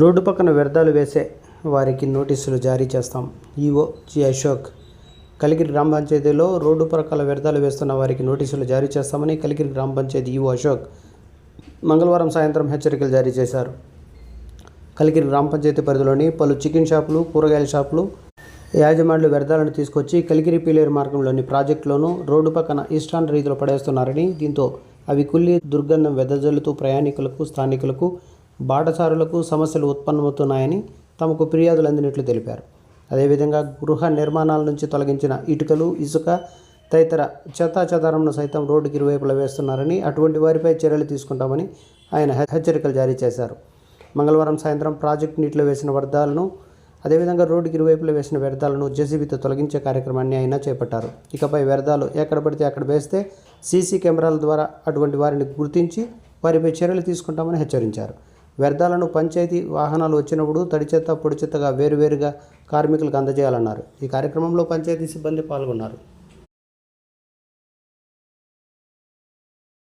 Road పక్కన వ్యర్థాలు వేసే వారికి నోటీసులు జారీ చేస్తాం. ఈఓ జి అశోక్ కలిగిరి గ్రామ పంచాయతీలో రోడ్డు ప్రక్కల వ్యర్థాలు వేస్తున్న వారికి నోటీసులు జారీ చేస్తామని కలిగిరి గ్రామ పంచాయతీ ఈఓ అశోక్ మంగళవారం సాయంత్రం హెచ్చరికలు జారీ చేశారు. కలిగిరి గ్రామ పంచాయతీ పరిధిలోని పలు చికెన్ షాపులు కూరగాయల షాపులు యాజమాన్లు వ్యర్థాలను తీసుకొచ్చి కలిగిరి పీలేరు మార్గంలోని ప్రాజెక్టులోనూ రోడ్డు పక్కన ఇష్టాన్ రీతిలో పడేస్తున్నారని దీంతో అవి కుల్లి దుర్గంధం వెదజల్లుతూ ప్రయాణికులకు స్థానికులకు బాటసారులకు సమస్యలు ఉత్పన్నమవుతున్నాయని తమకు ఫిర్యాదులు అందినట్లు తెలిపారు. అదేవిధంగా గృహ నిర్మాణాల నుంచి తొలగించిన ఇటుకలు ఇసుక తదితర చెత్తాచెదారంను సైతం రోడ్డుకి ఇరువైపులా వేస్తున్నారని అటువంటి వారిపై చర్యలు తీసుకుంటామని ఆయన హెచ్చరికలు జారీ చేశారు. మంగళవారం సాయంత్రం ప్రాజెక్టు నీటిలో వేసిన వ్యర్థాలను అదేవిధంగా రోడ్డుకి ఇరువైపులా వేసిన వ్యర్థాలను జేసీబీతో తొలగించే కార్యక్రమాన్ని ఆయన చేపట్టారు. ఇకపై వ్యర్థాలు ఎక్కడ పడితే అక్కడ వేస్తే సీసీ కెమెరాల ద్వారా అటువంటి వారిని గుర్తించి వారిపై చర్యలు తీసుకుంటామని హెచ్చరించారు. వ్యర్థాలను పంచాయతీ వాహనాలు వచ్చినప్పుడు తడి చెత్త పొడి చెత్తగా వేరువేరుగా కార్మికులకు అందజేయాలన్నారు. ఈ కార్యక్రమంలో పంచాయతీ సిబ్బంది పాల్గొన్నారు.